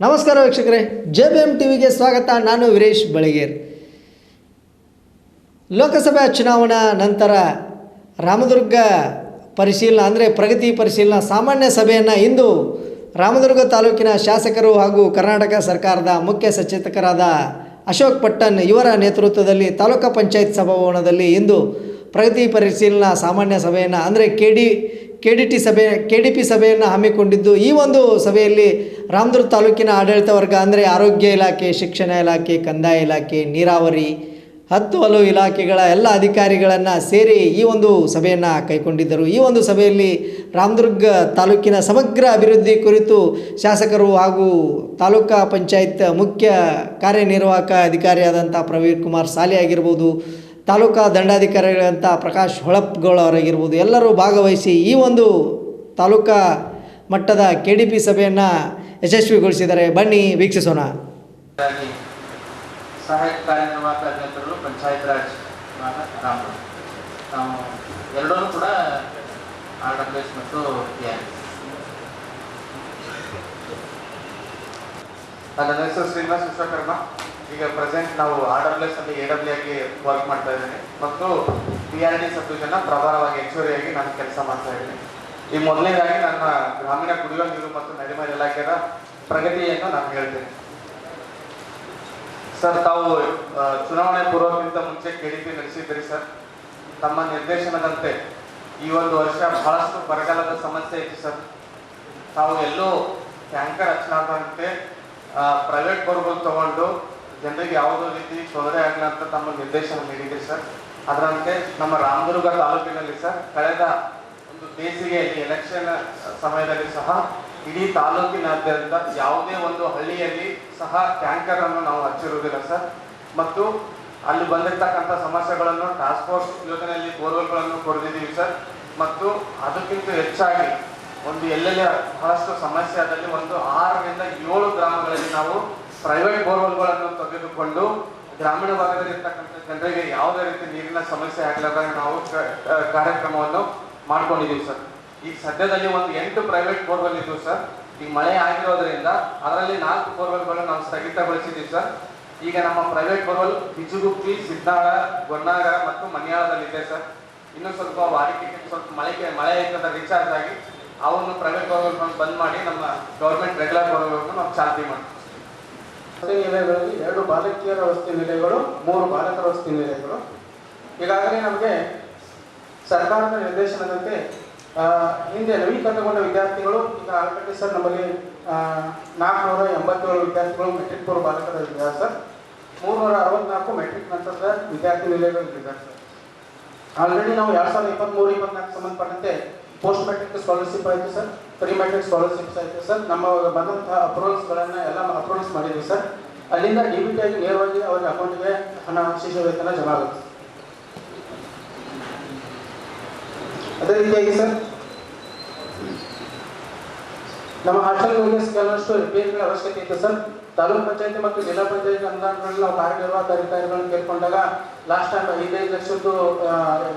ನಮಸ್ಕಾರ ವೀಕ್ಷಕರೇ J B M ಟಿವಿಗೆ ಸ್ವಾಗತ. ನಾನು ವೀರೇಶ್ ಬಳಗೇರ್. ಲೋಕಸಭಾ ಚುನಾವಣಾ ನಂತರ ರಾಮದುರ್ಗ ಪರಿಶೀಲನಾ, ಅಂದರೆ ಪ್ರಗತಿ ಪರಿಶೀಲನಾ ಸಾಮಾನ್ಯ ಸಭೆಯನ್ನು ಇಂದು ರಾಮದುರ್ಗ ತಾಲೂಕಿನ ಶಾಸಕರು ಹಾಗೂ ಕರ್ನಾಟಕ ಸರ್ಕಾರದ ಮುಖ್ಯ ಸಚೇತಕರಾದ ಅಶೋಕ್ ಪಟ್ಟಣ್ ಇವರ ನೇತೃತ್ವದಲ್ಲಿ ತಾಲೂಕಾ ಪಂಚಾಯತ್ ಸಭಾಭವನದಲ್ಲಿ ಇಂದು ಪ್ರಗತಿ ಪರಿಶೀಲನಾ ಸಾಮಾನ್ಯ ಸಭೆಯನ್ನು, ಅಂದರೆ K D K D T ಸಭೆ ಕೆ ಡಿ ಪಿ ಸಭೆಯನ್ನು ಹಮ್ಮಿಕೊಂಡಿದ್ದು, ಈ ಒಂದು ಸಭೆಯಲ್ಲಿ ರಾಮದುರ್ಗ ತಾಲೂಕಿನ ಆಡಳಿತ ವರ್ಗ ಅಂದರೆ ಆರೋಗ್ಯ ಇಲಾಖೆ, ಶಿಕ್ಷಣ ಇಲಾಖೆ, ಕಂದಾಯ ಇಲಾಖೆ, ನೀರಾವರಿ, ಹತ್ತು ಹಲವು ಇಲಾಖೆಗಳ ಎಲ್ಲ ಅಧಿಕಾರಿಗಳನ್ನು ಸೇರಿ ಈ ಒಂದು ಸಭೆಯನ್ನು ಕೈಗೊಂಡಿದ್ದರು. ಈ ಒಂದು ಸಭೆಯಲ್ಲಿ ರಾಮದುರ್ಗ ತಾಲೂಕಿನ ಸಮಗ್ರ ಅಭಿವೃದ್ಧಿ ಕುರಿತು ಶಾಸಕರು ಹಾಗೂ ತಾಲೂಕಾ ಪಂಚಾಯತ್ ಮುಖ್ಯ ಕಾರ್ಯನಿರ್ವಾಹಕ ಅಧಿಕಾರಿಯಾದಂಥ ಪ್ರವೀಣ್ ಕುಮಾರ್ ಸಾಲಿ ಆಗಿರ್ಬೋದು ತಾಲೂಕಾ ದಂಡಾಧಿಕಾರಿಗಳಂಥ ಪ್ರಕಾಶ್ ಹೊಳಪ್ಗೌಳವರಾಗಿರ್ಬೋದು ಎಲ್ಲರೂ ಭಾಗವಹಿಸಿ ಈ ಒಂದು ತಾಲೂಕಾ ಮಟ್ಟದ ಕೆ ಡಿ ಪಿ ಸಭೆಯನ್ನು ಯಶಸ್ವಿಗೊಳಿಸಿದ್ದಾರೆ. ಬನ್ನಿ, ವೀಕ್ಷಿಸೋಣ. ಸಹಾಯಕ ಕಾರ್ಯನಿರ್ವಾಹಕ ಅಭಿಯಂತರರು ಪಂಚಾಯತ್ ರಾಜ್ ನಾವು ಎರಡೂ ಕೂಡ ಆರ್ ಡಬ್ಲ್ಯೂ ಮತ್ತು ನನ್ನ ಹೆಸರು ಶ್ರೀನಿವಾಸ್ ವಿಶ್ವಕರ್ಮ. ಈಗ ಪ್ರೆಸೆಂಟ್ ನಾವು ಆರ್ ಡಬ್ಲ್ಯೂ ಎಸ್ ಅಲ್ಲಿ ಎ ಡಬ್ಲ್ಯೂ ಆಗಿ ವರ್ಕ್ ಮಾಡ್ತಾ ಇದ್ದೀನಿ. ಮತ್ತು P R D sub division ಪ್ರಭಾರವಾಗಿ ಹೆಚ್ಚುವರಿಯಾಗಿ ನಾನು ಕೆಲಸ ಮಾಡ್ತಾ ಇದ್ದೀನಿ. ಈ ಮೊದಲನೇದಾಗಿ ನನ್ನ ಗ್ರಾಮೀಣ ಕುಡಿಯುವ ನೀರು ಮತ್ತು ನಡಿಮೆ ಇಲಾಖೆಯ ಪ್ರಗತಿಯನ್ನು ನಾನು ಹೇಳ್ತೀನಿ. ಸರ್, ತಾವು ಚುನಾವಣೆ ಪೂರ್ವಕ್ಕಿಂತ ಮುಂಚೆ ಕೆಡಿಪಿ ನಡೆಸಿದ್ರಿ ಸರ್. ತಮ್ಮ ನಿರ್ದೇಶನದಂತೆ ಈ ಒಂದು ವರ್ಷ ಬಹಳಷ್ಟು ಬರಗಾಲದ ಸಮಸ್ಯೆ ಇತ್ತು ಸರ್. ತಾವು ಎಲ್ಲೋ ಟ್ಯಾಂಕರ್ ಹಚ್ಚಲಾದಂತೆ ಪ್ರೈವೇಟ್ ಬೋರ್ಗಳು ತಗೊಂಡು ಜನರಿಗೆ ಯಾವುದೋ ರೀತಿ ತೊಂದರೆ ಆಗಲ್ಲ ಅಂತ ತಮ್ಮ ನಿರ್ದೇಶನ ನೀಡಿದ್ರಿ ಸರ್. ಅದರಂತೆ ನಮ್ಮ ರಾಮದುರ್ಗ ತಾಲೂಕಿನಲ್ಲಿ ಸರ್, ಕಳೆದ ಒಂದು ಬೇಸಿಗೆಯಲ್ಲಿ ಎಲೆಕ್ಷನ್ ಸಮಯದಲ್ಲಿ ಸಹ ಇಡೀ ತಾಲೂಕಿನಾದ್ಯಂತ ಯಾವುದೇ ಒಂದು ಹಳ್ಳಿಯಲ್ಲಿ ಸಹ ಟ್ಯಾಂಕರ್ ಅನ್ನು ನಾವು ಹಚ್ಚಿರುವುದಿಲ್ಲ ಸರ್. ಮತ್ತು ಅಲ್ಲಿ ಬಂದಿರ್ತಕ್ಕಂಥ ಸಮಸ್ಯೆಗಳನ್ನು ಟಾಸ್ಕ್ ಫೋರ್ಸ್ ಯೋಜನೆಯಲ್ಲಿ ಬೋರ್ವೆಲ್ಗಳನ್ನು ಕೊರೆದಿದ್ದೀವಿ ಸರ್. ಮತ್ತು ಅದಕ್ಕಿಂತ ಹೆಚ್ಚಾಗಿ ಒಂದು ಎಲ್ಲೆಲ್ಲಿ ಬಹಳಷ್ಟು ಸಮಸ್ಯೆ ಆದಲ್ಲಿ ಒಂದು ಆರರಿಂದ ಏಳು ಗ್ರಾಮಗಳಲ್ಲಿ ನಾವು ಪ್ರೈವೇಟ್ ಬೋರ್ವೆಲ್ಗಳನ್ನು ತೆಗೆದುಕೊಂಡು ಗ್ರಾಮೀಣ ಭಾಗದಲ್ಲಿರ್ತಕ್ಕಂಥ ಜನರಿಗೆ ಯಾವುದೇ ರೀತಿ ನೀರಿನ ಸಮಸ್ಯೆ ಆಗಲಾರ್ದಾಗ ನಾವು ಕಾರ್ಯಕ್ರಮವನ್ನು ಮಾಡ್ಕೊಂಡಿದ್ದೀವಿ ಸರ್. ಈಗ ಸದ್ಯದಲ್ಲಿ ಒಂದು ಎಂಟು ಪ್ರೈವೇಟ್ ಬೋರ್ವೆಲ್ ಇದ್ವು ಸರ್. ಈಗ ಮಳೆ ಆಗಿರೋದ್ರಿಂದ ಅದರಲ್ಲಿ ನಾಲ್ಕು ಬೋರ್ವೆಲ್ಗಳನ್ನು ನಾವು ಸ್ಥಗಿತಗೊಳಿಸಿದ್ದೀವಿ ಸರ್. ಈಗ ನಮ್ಮ ಪ್ರೈವೇಟ್ ಬೋರ್ವೆಲ್ ಬಿಜುಗುಪ್ಪಿ ಸಿದ್ದಾಳ ಗೊನ್ನಾಗ ಮತ್ತು ಮನ್ಯಾಳದಲ್ಲಿದೆ ಸರ್. ಇನ್ನು ಸ್ವಲ್ಪ ವಾಡಿಕೆ ಸ್ವಲ್ಪ ಮಳೆಗೆ, ಮಳೆ ಆಯ್ತದ ರೀಚಾರ್ಜ್ ಆಗಿ ಅವನ್ನು ಪ್ರೈವೇಟ್ ಬೋರ್ವೆಲ್ ಬಂದ್ ಮಾಡಿ ನಮ್ಮ ಗೌರ್ಮೆಂಟ್ ರೆಗ್ಯುಲರ್ ಬೋರ್ವೆಲ್ ನಾವು ಚಾಲ್ತಿ ಮಾಡ್ತೀವಿ. ವಸತಿ ನಿಲಯಗಳಲ್ಲಿ ಎರಡು ಬಾಲಕಿಯರ ವಸತಿ ನಿಲಯಗಳು, ಮೂರು ಬಾಲಕರ ವಸತಿ ನಿಲಯಗಳು. ಈಗಾಗಲೇ ನಮಗೆ ಸರ್ಕಾರದ ನಿರ್ದೇಶನದಂತೆ ಹಿಂದೆ ನವೀಕರಣಗೊಂಡ ವಿದ್ಯಾರ್ಥಿಗಳು, ಈಗ ಆಲ್ರೆಡಿ ಸರ್ ನಮ್ಮಲ್ಲಿ ನಾಲ್ಕುನೂರ ಎಂಬತ್ತೇಳು ವಿದ್ಯಾರ್ಥಿಗಳು ಮೆಟ್ರಿಕ್ ಪೂರ್ವ ಬಾಲಕರಿದ್ದಾರೆ ಸರ್. ಮೂರ್ನೂರ ಅರವತ್ನಾಲ್ಕು ಮೆಟ್ರಿಕ್ ನಂತರದ ವಿದ್ಯಾರ್ಥಿ ನಿಲಯಗಳಿದ್ದಾರೆ ಸರ್. ಆಲ್ರೆಡಿ ನಾವು ಎರಡು ಸಾವಿರದ ಇಪ್ಪತ್ಮೂರು, ಇಪ್ಪತ್ನಾಲ್ಕು ಸಂಬಂಧಪಟ್ಟಂತೆ ಪೋಸ್ಟ್ ಮೆಟ್ರಿಕ್ ಸ್ಕಾಲರ್ಶಿಪ್ ಆಯಿತು ಸರ್. ಸ್ಕಾಲರ್ಶಿಪ್ ಸ್ಕಾಲರ್ಶಿಪ್ಸ್ ಆಯಿತು ಸರ್ ನಮ್ಮ ಬಂದಂತಹ ಅಪ್ರೂವಲ್ಸ್ಗಳನ್ನು ಎಲ್ಲ ಅಪ್ರೂವಲ್ಸ್ ಮಾಡಿದ್ವಿ ಸರ್ ಅಲ್ಲಿಂದ ಡಿ ಬಿ ಟಿ ಆಗಿ ನೇರವಾಗಿ ಅವರ ಅಕೌಂಟ್ಗೆ ಹಣ, ಶಿಶು ವೇತನ ಜಮಾ ಆಗುತ್ತೆ. ಅದೇ ರೀತಿಯಾಗಿ ಸರ್ ನಮ್ಮ ಹಾಸ್ಟೆಲ್ಗಳಿಗೆ ಕೆಲವಷ್ಟು ರಿಪೇರಿಗಳ ಅವಶ್ಯಕತೆ ಇತ್ತು ಸರ್. ತಾಲೂಕು ಪಂಚಾಯತಿ ಮತ್ತು ಜಿಲ್ಲಾ ಪಂಚಾಯತಿ ಅನುದಾನಗಳಲ್ಲಿ ನಾವು ಕಾರ್ಯನಿರ್ವಾಹಕ ಅಧಿಕಾರಿಗಳನ್ನು ಕೇಳ್ಕೊಂಡಾಗ ಲಾಸ್ಟ್ ಟೈಮ್ ಐದೈದು ಲಕ್ಷದ್ದು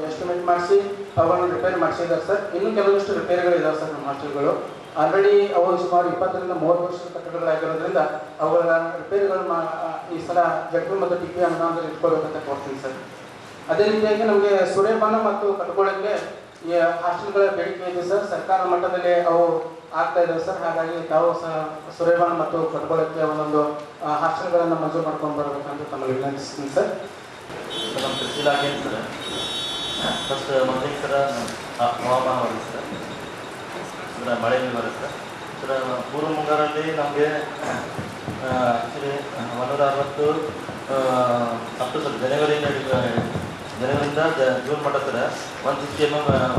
ಎಸ್ಟಿಮೇಟ್ ಮಾಡಿಸಿ, ಅವುಗಳನ್ನು ರಿಪೇರಿ ಮಾಡಿಸಿದ್ದಾರೆ ಸರ್. ಇನ್ನೂ ಕೆಲವಷ್ಟು ರಿಪೇರಿಗಳು ಇದಾವೆ ಸರ್ ನಮ್ಮ ಹಾಸ್ಟೆಲ್ಗಳು ಆಲ್ರೆಡಿ ಅವು ಸುಮಾರು ಇಪ್ಪತ್ತರಿಂದ ಮೂವತ್ತು ವರ್ಷದ ಕಟ್ಟಡಗಳಾಗಿರೋದ್ರಿಂದ ಅವುಗಳ ರಿಪೇರಿಗಳು ಮಾ- ಈ ಸಲ ಜಡ್ಪಿ ಮತ್ತು ಟಿ ಪಿ ಅನುದಾನದಲ್ಲಿ ಇಟ್ಕೊಳ್ಬೇಕಂತ ಕೊಡ್ತೀನಿ ಸರ್. ಅದೇ ರೀತಿಯಾಗಿ ನಮಗೆ ಸುರೇಪಾನ ಮತ್ತು ಕಟ್ಕೊಳ್ಳೋಕ್ಕೆ ಈ ಹಾಸ್ಟೆಲ್ಗಳ ಬೇಡಿಕೆ ಇದೆ ಸರ್. ಸರ್ಕಾರ ಮಟ್ಟದಲ್ಲಿ ಅವು ಆಗ್ತಾ ಇದ್ದಾವೆ ಸರ್. ಹಾಗಾಗಿ ತಾವು ಸಹ ಸೂರ್ಯಪಾನ ಮತ್ತು ಕಟ್ಕೊಳ್ಳೋಕ್ಕೆ ಒಂದೊಂದು ಹಾಸ್ಟೆಲ್ಗಳನ್ನು ಮಂಜೂರು ಮಾಡ್ಕೊಂಡು ಬರಬೇಕಂತ ತಮ್ಮಲ್ಲಿ ವಿನಂತಿಸ್ತೀನಿ ಸರ್. ನಮ್ಮ ಇಲಾಖೆ ಸರ್. ಫಸ್ಟ್ ಮೊದಲಿಗೆ ಸರ ಹವಾಮಾನ ಸರ್. ಸರ ಮಳೆ ಬರುತ್ತೆ ಸರ್. ಪೂರ್ವ ಮುಂಗಾರಲ್ಲಿ ನಮಗೆ ಆ್ಯಕ್ಚುಲಿ ಒಂದೂರ ಅರವತ್ತು ಹತ್ತು ಸರ್ ಜನವರಿ ಜನವರಿಂದ ಜೂನ್ ಮಟ್ಟ ಸರ, ಒಂದು ಎಂ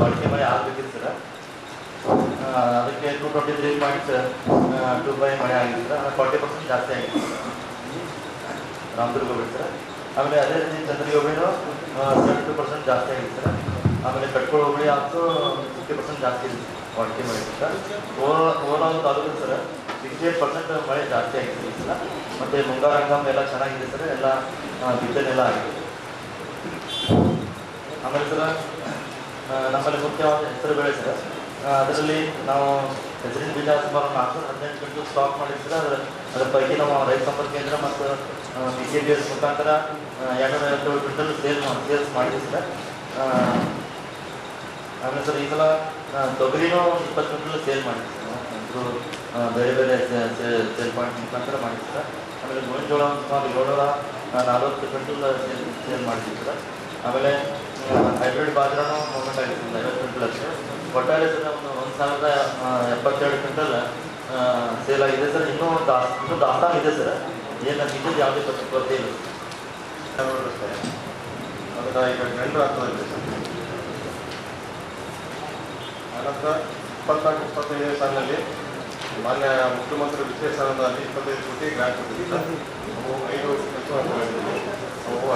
ಅಡಿಕೆ ಮಳೆ ಆಗಬೇಕಿತ್ತು ಸರ್. ಅದಕ್ಕೆ two twenty three point two by ಮಳೆ ಆಗಿದೆ ಸರ್. ಫಾರ್ಟಿ ಪರ್ಸೆಂಟ್ ಜಾಸ್ತಿ ಆಗಿದೆ. ರಾಮದುರ್ಗ ಹೋಗ್ಬೇಕು ಸರ್. ಆಮೇಲೆ ಅದೇ ರೀತಿ ಚಂದ್ರಿಗೆ ಹೋಗ್ಬಿಟ್ಟು ಸೆವೆಂಟಿ ಪರ್ಸೆಂಟ್ ಜಾಸ್ತಿ ಆಗಿದೆ ಸರ್. ಆಮೇಲೆ ಕಟ್ಕೊಳ್ಳೋ ಹೋಗಿ ಅಂತೂ ಫಿಫ್ಟಿ ಪರ್ಸೆಂಟ್ ಜಾಸ್ತಿ ಇದೆ ಕ್ವಾಲಿಟಿ ಮಳೆ sir over all taluk sir. Sixty eight percent ಮಳೆ ಜಾಸ್ತಿ ಆಗಿದೆ ಈ ಸಲ. ಮತ್ತು ಮುಂಗಾರಂಗಮ್ ಎಲ್ಲ ಚೆನ್ನಾಗಿದೆ ಸರ್. ಎಲ್ಲ ಬಿತ್ತನೆಲ್ಲ ಆಗಿದೆ. ಆಮೇಲೆ ಸರ್ ನಮ್ಮಲ್ಲಿ ಮುಖ್ಯವಾದ ಹೆಸರು ಬೆಳೆ ಸರ್. ಅದರಲ್ಲಿ ನಾವು ಹೆಸರಿನ ಬೀಜ ಸುಮಾರು ನಾಲ್ಕು ಹದಿನೆಂಟು ಗಂಟೆ ಸ್ಟಾಕ್ ಮಾಡಿದ್ರೆ ಅದರ ಅದ್ರ ಪೈಕಿ ನಾವು ರೈತ ಸಂಪರ್ಕ ಕೇಂದ್ರ ಮತ್ತು ಬಿ ಜೆ ಪಿ ಎಸ್ ಮುಖಾಂತರ ಎರಡುನೂರ ಐವತ್ತೇಳು ಕ್ವಿಂಟಲ್ ಸೇಲ್ ಮಾಡಿ ಸೇಲ್ಸ್ ಆ, ಆಮೇಲೆ ಸರ್ ಈ ಸಲ ತೊಗರಿನೂ ಇಪ್ಪತ್ತು ಕ್ವಿಂಟಲ್ ಸೇಲ್ ಆ, ಬೇರೆ ಬೇರೆ ಸೇಲ್ ಪಾಯಿಂಟ್ ಮುಖಾಂತರ ಮಾಡಿದ್ವಿ ಸರ್ ಆಮೇಲೆ ಗೋವಿನಜೋಳ ಸುಮಾರು ಏಳ್ನೂರ ನಲ್ವತ್ತು ಕ್ವಿಂಟಲ್ ಸೇಲ್ ಸೇಲ್ ಆಮೇಲೆ ಹೈಬ್ರಿಡ್ ಬಾಜ್ರನೂ ಮೂಮೆಂಟ್ ಆಗಿತ್ತು ಐವತ್ತು ಕ್ವಿಂಟಲ್ ಅಷ್ಟು ಒಟ್ಟಾರೆ ಸರ್, ಒಂದು ಒಂದು ಸಾವಿರದ ಎಪ್ಪತ್ತೆರಡು ಕ್ವಿಂಟಲ್ ಸೇಲ್ ಆಗಿದೆ ಸರ್. ಇನ್ನೂ ದಾಸ್ ಇನ್ನೂ ದಾಸ್ತಾನು ಇದೆ ಸರ್. ಏನು ಇದ್ದು ಯಾವುದೇ ಕೊರತೆ ಇಲ್ಲ. ಸರ್ ಅದರ ಈಗ ಟೆಂಡರ್ ಆಗ್ತದೆ ಸರ್ ಆನಂತರ ಇಪ್ಪತ್ನಾಲ್ಕು ಇಪ್ಪತ್ತೈದನೇ ಸಾಲಿನಲ್ಲಿ ಮಾನ್ಯ ಮುಖ್ಯಮಂತ್ರಿ ವಿಶೇಷಾನಂದದಲ್ಲಿ ಇಪ್ಪತ್ತೈದು ಕೋಟಿ ಗ್ರಾಂಟ್ ಕೊಟ್ಟಿದ್ದೀವಿ ಸರ್ ಐದು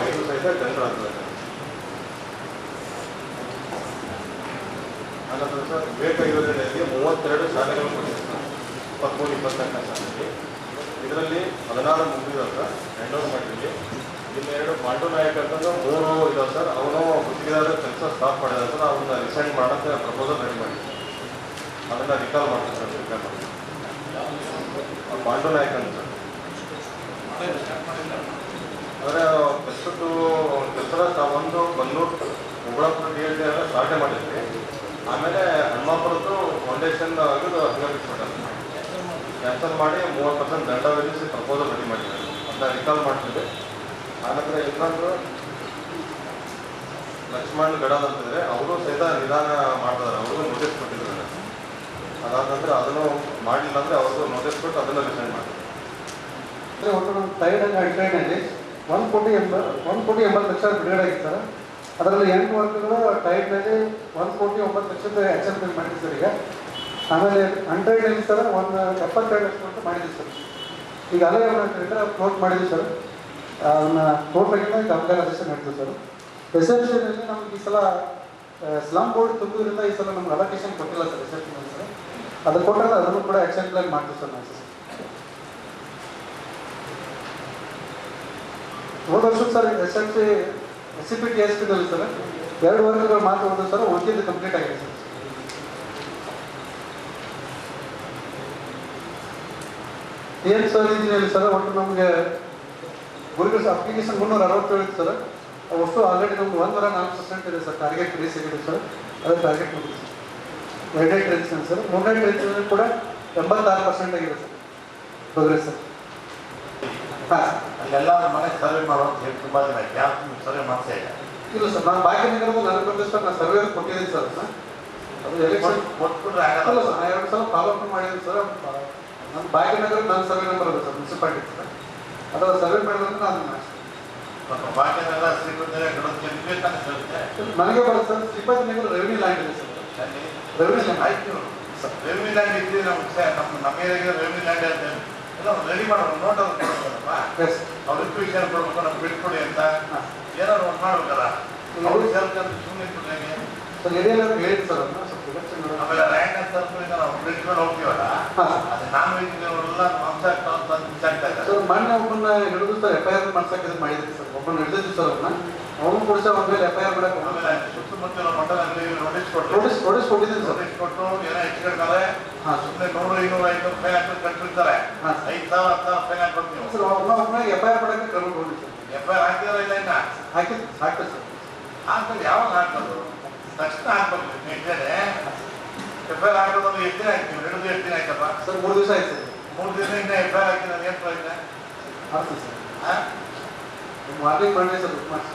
ಐದು ಸಹಿತ ಟೆಂಡರ್ ಆಗ್ತದೆ ಸರ್ ಆನಂತರ ಸರ್ ವಿವೇಕ ಯೋಜನೆಯಲ್ಲಿ ಮೂವತ್ತೆರಡು ಶಾಲೆಗಳು ಕೊಟ್ಟಿರ್ತಾರೆ. ಸರ್ ಇಪ್ಪತ್ತ್ಮೂರು ಇಪ್ಪತ್ನಾಲ್ಕನೇ ಸಾಲಿನಲ್ಲಿ ಇದರಲ್ಲಿ ಹದಿನಾರು ಮುಗಿದಿದೆ ಸರ್ ಹ್ಯಾಂಡ್ ಓವರ್ ಮಾಡಿದ್ದೀವಿ. ಇನ್ನೆರಡು ಪಾಂಡು ನಾಯಕ ಅಂತಂದ್ರೆ ಮೂರು ಇದಾವೆ ಸರ್. ಅವನು ಗುತ್ತಿಗೆದಾರ ಕೆಲಸ ಸ್ಟಾಪ್ ಮಾಡಿದ ಸರ್. ಅವನ್ನ ರಿಸೈನ್ ಮಾಡೋಕ್ಕೆ ಪ್ರಪೋಸಲ್ ರೆಡಿ ಮಾಡಿ ಅದನ್ನು ರಿಕಾಲ್ ಮಾಡ್ತೀನಿ ಸರ್ ರಿಕಾಲ್ ಮಾಡಿ. ಪಾಂಡು ನಾಯಕ ಅಂತ. ಅಂದರೆ ಪ್ರಸ್ತುತ ಕೆಲಸ ಒಂದು Bannur Ugalapura D L D ಎಲ್ಲ ಸ್ಟಾರ್ಟೇ ಮಾಡಿದ್ವಿ. ಆಮೇಲೆ ಹನುಮಾಪುರದ್ದು ಫೌಂಡೇಶನ್ ಆಗಿದ್ದು ಹಂಗಾಗಿಸ್ಬಿಟ್ಟಾರೆ ಕ್ಯಾನ್ಸಲ್ ಮಾಡಿ ಮೂವತ್ತು ಪರ್ಸೆಂಟ್ ದಂಡ ವಿಧಿಸಿ ಪ್ರಪೋಸಲ್ ರೆಡಿ ಮಾಡಿದ್ದಾರೆ. ಅಂತ ರಿಕಾಲ್ ಮಾಡ್ತಿದ್ದೆ. ಆನಂತರ ಇನ್ನೊಂದು ಲಕ್ಷ್ಮಣ್ ಗಡದ್ ಅಂತಿದ್ರೆ ಅವರು ಸಹಿತ ನಿಧಾನ ಮಾಡ್ತಿದ್ದಾರೆ. ಅವರು ನೋಟಿಸ್ ಕೊಟ್ಟಿದ್ದಾರೆ ಅದಾದ ನಂತರ ಅದನ್ನು ಮಾಡಲಿಲ್ಲ ಅಂದರೆ ಅವ್ರಿಗೂ ನೋಟಿಸ್ ಕೊಟ್ಟು ಅದನ್ನು ರಿಸೈನ್ ಮಾಡ್ತಾರೆ. ಒಂದು ಒಂದು ಕೋಟಿ ಎಂಬ ಒಂದು ಕೋಟಿ ಎಂಬತ್ತು ಲಕ್ಷ ಬಿಡುಗಡೆ ಆಗಿರ್ತಾರೆ ಅದರಲ್ಲಿ ಎಂಟು ವರ್ಕ್ಗಳು ಟೈಟ್ನಲ್ಲಿ ಒಂದು ಕೋಟಿ ಒಂಬತ್ತು ಲಕ್ಷದ ಆ್ಯಕ್ಷನ್ ಮಾಡಿದ್ವಿ ಸರ್ ಈಗ. ಆಮೇಲೆ ಹಂಡ್ರೆಡ್ನಲ್ಲಿ ಸರ್ ಒಂದು ಎಪ್ಪತ್ತೆರಡು ಲಕ್ಷ ಅಂತ ಮಾಡಿದ್ವಿ ಸರ್. ಈಗ ಅಲ್ಲೇ ಟೆಂಡರ್ ಕ್ಲೋಸ್ ಮಾಡಿದ್ವಿ ಸರ್. ಅದನ್ನ ತೋಟಗಿಂದ ಈಗ ಮಾಡ್ತೀವಿ ನಡೆದ್ವಿ ಸರ್. ಸಿನಲ್ಲಿ ನಮ್ಗೆ ಈ ಸಲ ಸ್ಲಮ್ ಬೋರ್ಡ್ ತುಂಬಿದ್ರಿಂದ ಈ ಸಲ ನಮ್ಗೆ ಅಲೋಕೇಶನ್ ಕೊಟ್ಟಿಲ್ಲ ಸರ್ ಸಿ ಸರ್. ಅದು ಕೊಟ್ಟರೆ ಅದನ್ನು ಕೂಡ ಎಕ್ಸೆಪ್ಟ್ ಪ್ಲಾನ್ ಮಾಡ್ತೀವಿ ಸರ್ ನಾವು ಸರ್. ಹೋದ ವರ್ಷ sir S L C S C P sir, ಎರಡು ವರ್ಗಗಳು ಮಾತ್ರ ಒಂದು ಸರ್ ಉಳಿದಿದ್ದು ಕಂಪ್ಲೀಟ್ ಆಗಿದೆ ಸರ್. ಏನು ಸರ್ ಇದೀನಿ ಸರ್, ಒಟ್ಟು ನಮಗೆ ಗುರುಗಳ ಅಪ್ಲಿಕೇಶನ್ ಮುನ್ನೂರ ಅರವತ್ತೇಳು ಸರ್. ಅಷ್ಟು ಆಲ್ರೆಡಿ ನಮ್ಗೆ ಒಂದೂರ ನಾಲ್ಕು ಪರ್ಸೆಂಟ್ ಇದೆ ಸರ್ ಟಾರ್ಗೆಟ್ ರೀಸ್ ಆಗಿದೆ ಸರ್. ಅದು ಟಾರ್ಗೆಟ್ ಮುಗಿದೆ ಸರ್. ಎರಡನೇ ಟ್ರೆನ್ಸ್ ಸರ್. ಮೂರನೇ ಟ್ರೆನ್ಸ್ ಕೂಡ ಎಂಬತ್ತಾರು ಪರ್ಸೆಂಟ್ ಆಗಿದೆ ಸರ್. Progress sir. ಹಾಂ ಅಲ್ಲೆಲ್ಲ ಮನೆ ಸರ್ವೆ ಅಂತ ಹೇಳಿ ತುಂಬ ಜನ ಯಾರು ಸರ್ವೆ ಮಾಡ್ತಾ ಇಲ್ಲ? ಇಲ್ಲ ಸರ್ ನಾನು ಭಾಗ್ಯನಗರದ ನನಗೆ ಬಂದ ಸರ್ ನಾನು ಸರ್ವೆ ಕೊಟ್ಟಿದ್ದೀನಿ ಸರ್. ಅದು ಎಲೆಕ್ಷನ್ ಕೊಟ್ಬಿಟ್ರೆ ಆಗಲ್ಲ. ಸರ್ ನಾನು ಎರಡು ಸಲ ಫಾಲೋ ಅಪ್ ಮಾಡಿದ್ದೀನಿ ಸರ್. ನನ್ನ ಭಾಗ್ಯನಗರ ನನ್ನ ಸರ್ವೆ ನಂಬರ್ ಇದೆ ಸರ್ ಮುನ್ಸಿಪಾಲಿಟಿ ಸರ್ ಅದು ಸರ್ವೆ ಮಾಡಿದ್ರೆ ನಾನು ಭಾಗ್ಯನಗರ ಗಣಕ್ಕೆ ನಿಮಗೆ ತಾನೇ ಸರ್ ನನಗೆ ಬರುತ್ತೆ sir Shripathi Nagar revenue land ಇದೆ ಸರ್. ರೆವಿನ್ಯೂ ಲ್ಯಾಂಡ್ ಆಯ್ತು. ರೆವಿನ್ಯೂ ಲ್ಯಾಂಡ್ ಇದ್ರೆ ನಮ್ಮ ಸ- ನಮ್ಮ ನಮ್ಮ ಏರಿಯಾಗೆ ರೆವಿನ್ಯೂ ಲ್ಯಾಂಡ್ ಅಂತ ರೆಡಿ ಮಾಡೋಣ ನೋಟ್ ಅವ್ರು ಎಸ್ ಅವ್ರು ರಿಕ್ವಿಷನ್ ಕೊಡ್ಬೇಕು ನಮ್ಗೆ ಬಿಟ್ಕೊಡಿ ಅಂತ. ಏನಾದ್ರು ಒಂದು ಮಾಡ್ಬೇಕಲ್ಲ? ಅವ್ರು ಅಂತ ಸುಮ್ಮನೆ ಇಟ್ಬಿಟ್ರೆ ಸರ್ ಹೇಳಿದ್ದು ಸರ್ ಆಮೇಲೆ ರ್ಯಾಂಕ್ ಅಂತ ಸರ್ಕಲಿಂದ ನಾವು ಬಿಟ್ಕೊಂಡು ಹೋಗ್ತೀವಲ್ಲ? ಅದು ನಾನ್ ವೆಜ್ ಅಂತ ಇದ್ದಾರೆ. ಸರ್ ಮೊನ್ನೆ ಒಬ್ಬನ ಹಿಡಿದು ಸರ್ ಎಫ್ ಐ ಆರ್ ಮಾಡ್ಸಕ್ಕೆ ಇದು ಮಾಡಿದ್ರಿ ಸರ್. ಒಬ್ಬನ ಹಿಡಿದಿದ್ದು ಸರ್ ಅದನ್ನ ಕೂಡ ಸರ್ ಒಂದ್ ಮೇಲೆ ಎಫ್ ಐ ಆರ್ ಆಮೇಲೆ ಸುತ್ತಮುತ್ತಲ ಮಂಡಲದಲ್ಲಿ ನೋಟಿಸ್ ಕೊಟ್ಟು ನೋಟಿಸ್ ನೋಟಿಸ್ ಕೊಟ್ಟಿದ್ದೀನಿ ಸರ್. ನೋಟಿಸ್ ಕೊಟ್ಟು ಏನೋ ಹೆಚ್ಚು ಕಡಿಮೆ ಹಾಂ. ಸರ್ ಸುಮ್ಮನೆ ನೂರು ಇನ್ನೂರು ಐನೂರು ರೂಪಾಯಿ ಹಾಕಿ ಕಟ್ಟಿರ್ತಾರೆ. ಹಾಂ. ಐದು ಸಾವಿರ ಹತ್ತು ಸಾವಿರ ರೂಪಾಯಿ ಹಾಕ್ಬೇಕು ನೀವು. ಸರ್ ಎಫ್ ಐ ಆರ್ ಮಾಡಕ್ಕೆ ಸರ್ ಎಫ್ ಐ ಆರ್ ಹಾಕಿದಾರ ಇಲ್ಲ ಇನ್ನ? ಹಾಕಿ ಹಾಕ್ತದೆ ಸರ್. ಯಾವಾಗ ಹಾಕೋದು ತಕ್ಷಣ ಹಾಕ್ಬೇಕು ನಿಜನೇ ಎಫ್ ಐ ಆರ್ ಹಾಕೋದು ಎಷ್ಟು ದಿನ ಆಯ್ತು ಎರಡು ಎಷ್ಟು ದಿನ ಆಯ್ತಪ್ಪ? ಸರ್ ಮೂರು ದಿವಸ ಆಯ್ತು ಸರ್. ಮೂರು ದಿನ ಇನ್ನ ಎಫ್ ಐ ಆರ್ ಹಾಕಿ ನಾನು ಏನು ಪ್ರಯೋಜನ ಆಗ್ತದೆ ಸರ್. ಆ? ಮಾರ್ನಿಂಗ್ ಮಾಡಿ ಸರ್ ಬುಕ್ ಮಾಡಿ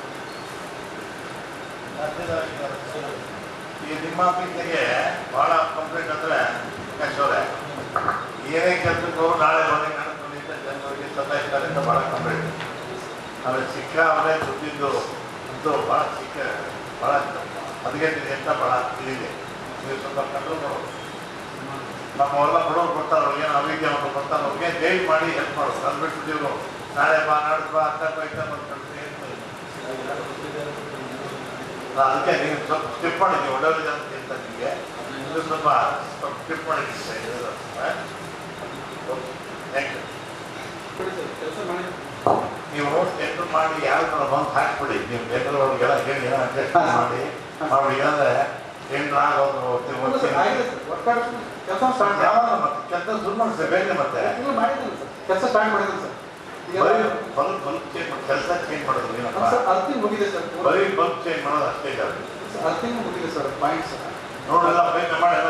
ಈ ನಿಮ್ಮ ಆಫೀಸಿಗೆ ಬಹಳ ಕಂಪ್ಲೇಂಟ್ ಅಂದ್ರೆ ಯಶೋರೆ ಏನೇ ಕೆಲಸಕ್ಕೆ ಹೋಗಿ ನಾಳೆ ಬನ್ನಿ ನಾನು ಖಂಡಿತ ಜನರಿಗೆ ಸತಾಯಿಸ್ತಾರೆ ಅಂತ ಬಹಳ ಕಂಪ್ಲೇಂಟ್ ಆಮೇಲೆ ಸಿಕ್ಕ ಅವರೇ ದುಡ್ಡಿದ್ದು ಅಂತೂ ಭಾಳ ಸಿಕ್ಕ ಭಾಳ ಹದಗೆಟ್ಟಿದೆ ಅಂತ ಭಾಳ ತಿಳಿದಿದೆ ನೀವು ಸ್ವಲ್ಪ ಕಂಡ್ರು ನಮ್ಮವೆಲ್ಲ ಬಡವ್ರು ಬರ್ತಾರೆ ಏನು ಅವಿದ್ಯೆ ಅವರು ಬರ್ತಾರೆ, ಅವ್ರಿಗೆ ಗೈಡ್ ಮಾಡಿ ಹೆಲ್ಪ್ ಮಾಡೋದು ಅದು ಬಿಟ್ಟು ನೀವು ನಾಳೆ ಬಾ, ನಾಡ್ದು ಬಾ, ಅಂತ ಬೈತಾ ಏನು ನಾನು ಅದಕ್ಕೆ ನೀವು ಸ್ವಲ್ಪ ಟಿಪ್ಪಣಿ ನೀವು ಹೇಳ್ತಾ ನಿಮಗೆ. ಇದು ಸ್ವಲ್ಪ ಸ್ವಲ್ಪ ಟಿಪ್ಪಣಿ ನೀವು ಟೆಂಡರ್ ಮಾಡಿ ಯಾವ ಥರ ಬಂದು ಹಾಕ್ಬಿಡಿ. ನೀವು ಟೆಂಡರ್ ಅವ್ರಿಗೆಲ್ಲ ಹೇಳಿ ಏನೋ ಮಾಡಿ. ಮಾಡಿ ಏನಂದ್ರೆ ಟೆಂಡರ್ ಆಗೋದು ಕೆಲಸ ಸ್ಟಾರ್ಟ್ ಯಾವಾಗ ಮತ್ತೆ ಕೆಲಸ ಶುರು ಬೇರೆ ಮತ್ತೆ. ಕೆಲಸ ಸ್ಟಾರ್ಟ್ ಮಾಡಿದ್ರು ಸರ್. ಬರೀ ಬಲ್ಬ್ ಬಲ್ಬ್ ಚೇಂಜ್ ಮಾಡಿ ಕೆಲಸ ಚೇಂಜ್ ಮಾಡೋದು ಏನಪ್ಪ? ಸರ್ ಅರ್ತಿಂಗ್ ಮುಗಿದೆ ಸರ್. ಬರೀ ಬಲ್ಬ್ ಚೇಂಜ್ ಮಾಡೋದು ಅಷ್ಟೇ ಅದು. ಅರ್ತಿಂಗ್ ಮುಗಿದೆ ಸರ್ ಪಾಯಿಂಟ್ ಸರ್. ನೋಡೆಲ್ಲ ಬೇಗ ಮಾಡಿ ಎಲ್ಲ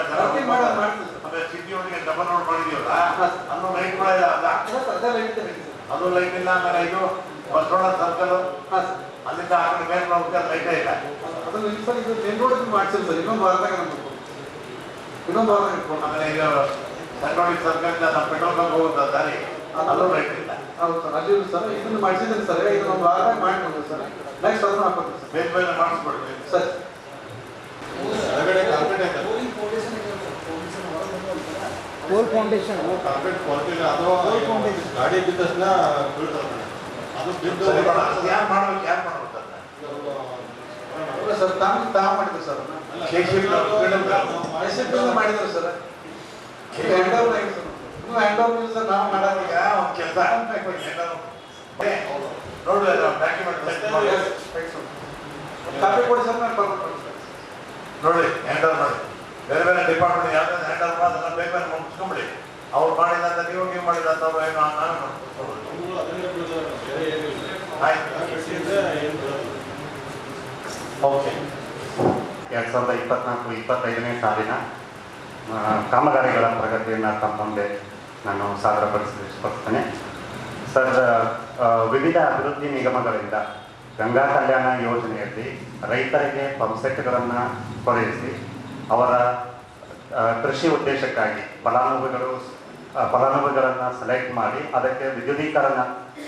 ಮಾಡ್ತೀನಿ ಸರ್. ಆಮೇಲೆ ಸಿಟಿ ಒಳಗೆ ಡಬಲ್ ರೋಡ್ ಮಾಡಿದೀವಲ್ಲ. ಅನ್ನೋ ಲೈಟ್ ಕೂಡ ಇಲ್ಲ ಅಲ್ಲ? ಅದೇ ಲೈಟ್ ಅದು ಲೈಟ್ ಇಲ್ಲ ಆಮೇಲೆ ಇದು ಬಸವಣ್ಣ ಸರ್ಕಲ್ ಅಲ್ಲಿಂದ ಆ ಕಡೆ ಮೇಲೆ ಹೋಗ್ತಾ ಲೈಟೇ ಇಲ್ಲ. ಇಲ್ಲಿ ಸರ್ ಇದು ಮೇನ್ ರೋಡ್ ಮಾಡ್ಸಿಲ್ಲ ಸರ್. ಇನ್ನೊಂದು ವಾರದಾಗ ನಮ್ಗೆ ಇನ್ನೊಂದು ವಾರದಾಗ ಇಟ್ಕೊಂಡು ಆಮೇಲೆ ಈಗ ಸಂಡೋಳಿ ಸರ್ಕಲ್ ನಮ್ಮ ಪೆಟ್ರೋಲ್ ಬಂಕ್ ಹೋಗುತ್ತ ದಾರಿ? ಅಲ್ಲೂ ಲೈಟ್ ಇಲ್ಲ ಹೌದು ಸರ್ ಸರ್ ಇದನ್ನು ಮಾಡಿಸಿದ್ದೀನಿ ಸರ್. ಇದನ್ನೊಂದು ವಾರದಾಗ ಮಾಡ್ಕೊಂಡು ಸರ್. ನೆಕ್ಸ್ಟ್ ಅದನ್ನು ಹಾಕೋತೀನಿ ಸರ್. ಬೇಗ ಬೇಗ ಮಾಡಿಸ್ಕೊಡ್ಬೇಕು ಸರ್. ಫೌಂಡೇಶನ್ ಕಾರ್ಪೆಟ್ ಕ್ವಾಲಿಟಿ ಅದು ಗಾಡಿ ಬಿದ್ದ ತಕ್ಷಣ ಅದು ಬಿದ್ದು ಸರಿ ಯಾರು ಮಾಡ್ಬೇಕು ಯಾರು ಸರ್ ತಾವು ತಾವು ಮಾಡಿದ್ರು ಸರ್. ಮಾಡಿದ್ರು ಸರ್. ಆಗಿದೆ ಸರ್. ನಾವು ಮಾಡೋದು ಕೊಡಿ ಸರ್. ನಾನು ನೋಡಿ ಹ್ಯಾಂಡ್ ಮಾಡಿ ಬೇರೆ ಬೇರೆ ಡಿಪಾರ್ಟ್ಮೆಂಟ್ ಯಾವ್ದಾದ್ರು ಹ್ಯಾಂಡ್ ಓವರ್ ಅದನ್ನ ಬೇಗ ಮುಗಿಸ್ಕೊಂಬಿಡಿ. ಅವ್ರು ಮಾಡಿದಂತ ನೀವು ನೀವು ಮಾಡಿದಂತ ಅವ್ರು ಏನು ನಾನು ಓಕೆ ಎರಡು ಸಾವಿರದ ಇಪ್ಪತ್ನಾಲ್ಕು, ಇಪ್ಪತ್ತೈದನೇ ಸಾಲಿನ ಕಾಮಗಾರಿಗಳ ಪ್ರಗತಿಯನ್ನು ತಮ್ಮ ಮುಂದೆ ನಾನು ಸಾದರಪಡಿಸಿಕೊಡ್ತೇನೆ ಸರ್ ವಿವಿಧ ಅಭಿವೃದ್ಧಿ ನಿಗಮಗಳಿಂದ ಗಂಗಾ ಕಲ್ಯಾಣ ಯೋಜನೆಯಲ್ಲಿ ರೈತರಿಗೆ ಪಂಪ್ಸೆಟ್ಗಳನ್ನು ಕೊರೆಯಿಸಿ ಅವರ ಕೃಷಿ ಉದ್ದೇಶಕ್ಕಾಗಿ ಫಲಾನುಭವಿಗಳು ಫಲಾನುಭವಿಗಳನ್ನು ಸೆಲೆಕ್ಟ್ ಮಾಡಿ ಅದಕ್ಕೆ ವಿದ್ಯುದೀಕರಣ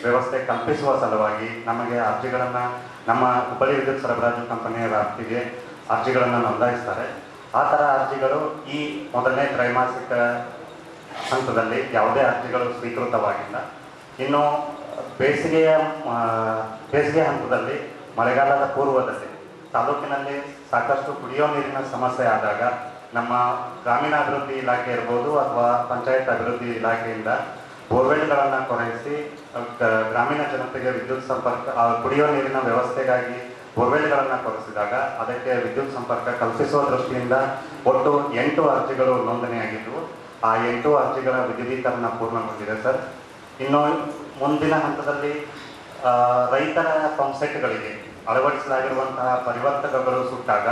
ವ್ಯವಸ್ಥೆ ಕಲ್ಪಿಸುವ ಸಲುವಾಗಿ ನಮಗೆ ಅರ್ಜಿಗಳನ್ನು ನಮ್ಮ ಹುಬ್ಬಳ್ಳಿ ವಿದ್ಯುತ್ ಸರಬರಾಜು ಕಂಪನಿಯ ವ್ಯಾಪ್ತಿಗೆ ಅರ್ಜಿಗಳನ್ನು ನೋಂದಾಯಿಸ್ತಾರೆ. ಆ ಥರ ಅರ್ಜಿಗಳು ಈ ಮೊದಲನೇ ತ್ರೈಮಾಸಿಕ ಹಂತದಲ್ಲಿ ಯಾವುದೇ ಅರ್ಜಿಗಳು ಸ್ವೀಕೃತವಾಗಿಲ್ಲ. ಇನ್ನು, ಬೇಸಿಗೆಯ ಬೇಸಿಗೆ ಹಂತದಲ್ಲಿ ಮಳೆಗಾಲದ ಪೂರ್ವದಲ್ಲಿ ತಾಲೂಕಿನಲ್ಲಿ ಸಾಕಷ್ಟು ಕುಡಿಯೋ ನೀರಿನ ಸಮಸ್ಯೆ ಆದಾಗ ನಮ್ಮ ಗ್ರಾಮೀಣಾಭಿವೃದ್ಧಿ ಇಲಾಖೆ ಇರ್ಬೋದು ಅಥವಾ ಪಂಚಾಯತ್ ಅಭಿವೃದ್ಧಿ ಇಲಾಖೆಯಿಂದ ಬೋರ್ವೆಲ್ಗಳನ್ನು ಕೊರೈಸಿ ಗ್ರಾಮೀಣ ಜನತೆಗೆ ವಿದ್ಯುತ್ ಸಂಪರ್ಕ ಕುಡಿಯೋ ನೀರಿನ ವ್ಯವಸ್ಥೆಗಾಗಿ ಬೋರ್ವೆಲ್ಗಳನ್ನು ಕೊರೆಸಿದಾಗ ಅದಕ್ಕೆ ವಿದ್ಯುತ್ ಸಂಪರ್ಕ ಕಲ್ಪಿಸುವ ದೃಷ್ಟಿಯಿಂದ ಒಟ್ಟು ಎಂಟು ಅರ್ಜಿಗಳು ನೋಂದಣಿಯಾಗಿದ್ದವು. ಆ ಎಂಟು ಅರ್ಜಿಗಳ ವಿದ್ಯುದೀಕರಣ ಪೂರ್ಣಗೊಂಡಿದೆ ಸರ್. ಇನ್ನು ಮುಂದಿನ ಹಂತದಲ್ಲಿ ರೈತರ ಪಂಪ್ಸೆಟ್ಗಳಿಗೆ ಅಳವಡಿಸಲಾಗಿರುವಂತಹ ಪರಿವರ್ತಕಗಳು ಸುಟ್ಟಾಗ